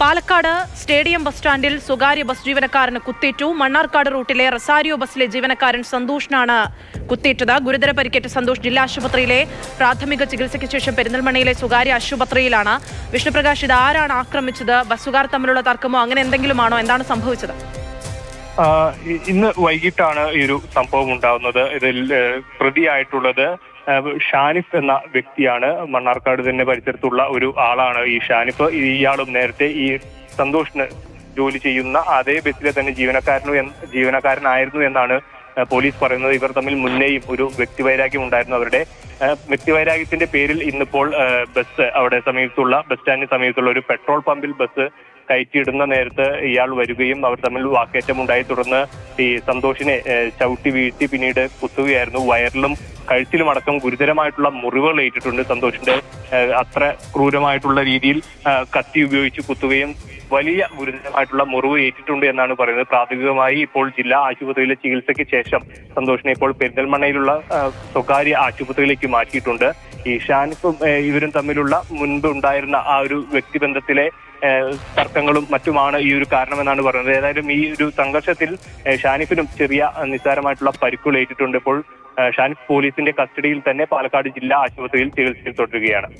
Palakkad stadium bus സ്റ്റാൻഡിൽ സ്വകാര്യ bus ജീവനക്കാരന് കുത്തേറ്റു മണ്ണാർക്കാട് റൂട്ടിലെ റസാരിയോ ബസ്സിലെ ജീവനക്കാരൻ സന്തോഷിനാണ് കുത്തേറ്റത് ഗുരുതര പരിക്കേറ്റ സന്തോഷ് ജില്ലാ ആശുപത്രിയിലെ പ്രാഥമിക ചികിത്സയ്ക്ക് ശേഷം പെരിന്തൽമണ്ണയിലെ സ്വകാര്യ ആശുപത്രിയിലാണ്. വിഷ്ണുപ്രകാശ് ഇത് ആരാണ് ആക്രമിച്ചത്? ബസ്സുകാർ തമ്മിലുള്ള തർക്കമോ? അങ്ങനെ എന്തെങ്കിലുമാണോ? എന്താണ് സംഭവിച്ചത്? ഇന്ന് വൈകിട്ടാണ് ഈ ഒരു സംഭവം ഉണ്ടാവുന്നത്. ഇതിൽ പ്രതിയായിട്ടുള്ളത് ഷാനിഫ് എന്ന വ്യക്തിയാണ് മണ്ണാർക്കാട് തന്നെ പരിസരത്തുള്ള ഒരു ആളാണ് ഈ ഷാനിഫ്. ഇയാളും നേരത്തെ ഈ സന്തോഷിന് ജോലി ചെയ്യുന്ന അതേ ബസ്സിലെ തന്നെ ജീവനക്കാരനു ജീവനക്കാരനായിരുന്നു എന്നാണ് പോലീസ് പറയുന്നത്. ഇവർ തമ്മിൽ മുന്നേയും ഒരു വ്യക്തിവൈരാഗ്യം ഉണ്ടായിരുന്നു. അവരുടെ വ്യക്തിവൈരാഗ്യത്തിന്റെ പേരിൽ ഇന്നിപ്പോൾ ബസ് അവിടെ സമീപത്തുള്ള ബസ് സ്റ്റാൻഡിന് സമീപത്തുള്ള ഒരു പെട്രോൾ പമ്പിൽ ബസ് കയറ്റിയിടുന്ന നേരത്ത് ഇയാൾ വരികയും അവർ തമ്മിൽ വാക്കേറ്റമുണ്ടായി. തുടർന്ന് ഈ സന്തോഷിനെ ചവിട്ടി വീഴ്ത്തി പിന്നീട് കുത്തുകയായിരുന്നു. വയറിലും കഴുത്തിലും അടക്കം ഗുരുതരമായിട്ടുള്ള മുറിവുകൾ ഏറ്റിട്ടുണ്ട്. സന്തോഷിന്റെ അത്ര ക്രൂരമായിട്ടുള്ള രീതിയിൽ കത്തി ഉപയോഗിച്ച് കുത്തുകയും വലിയ ഗുരുതരമായിട്ടുള്ള മുറിവ് ഏറ്റിട്ടുണ്ട് എന്നാണ് പറയുന്നത്. പ്രാഥമികമായി ഇപ്പോൾ ജില്ലാ ആശുപത്രിയിലെ ചികിത്സയ്ക്ക് ശേഷം സന്തോഷിനെ ഇപ്പോൾ പെരിന്തൽമണ്ണയിലുള്ള സ്വകാര്യ ആശുപത്രിയിലേക്ക് മാറ്റിയിട്ടുണ്ട്. ഈ ഷാനിഫും ഇവരും തമ്മിലുള്ള മുൻപ് ഉണ്ടായിരുന്ന ആ ഒരു വ്യക്തിബന്ധത്തിലെ തർക്കങ്ങളും മറ്റുമാണ് ഈ ഒരു കാരണമെന്നാണ് പറയുന്നത്. ഏതായാലും ഈ ഒരു സംഘർഷത്തിൽ ഷാനിഫിനും ചെറിയ നിസ്സാരമായിട്ടുള്ള പരിക്കുകൾ ഏറ്റിട്ടുണ്ട്. ഇപ്പോൾ ഷാനിഫ് പോലീസിന്റെ കസ്റ്റഡിയിൽ തന്നെ പാലക്കാട് ജില്ലാ ആശുപത്രിയിൽ ചികിത്സയിൽ തുടരുകയാണ്.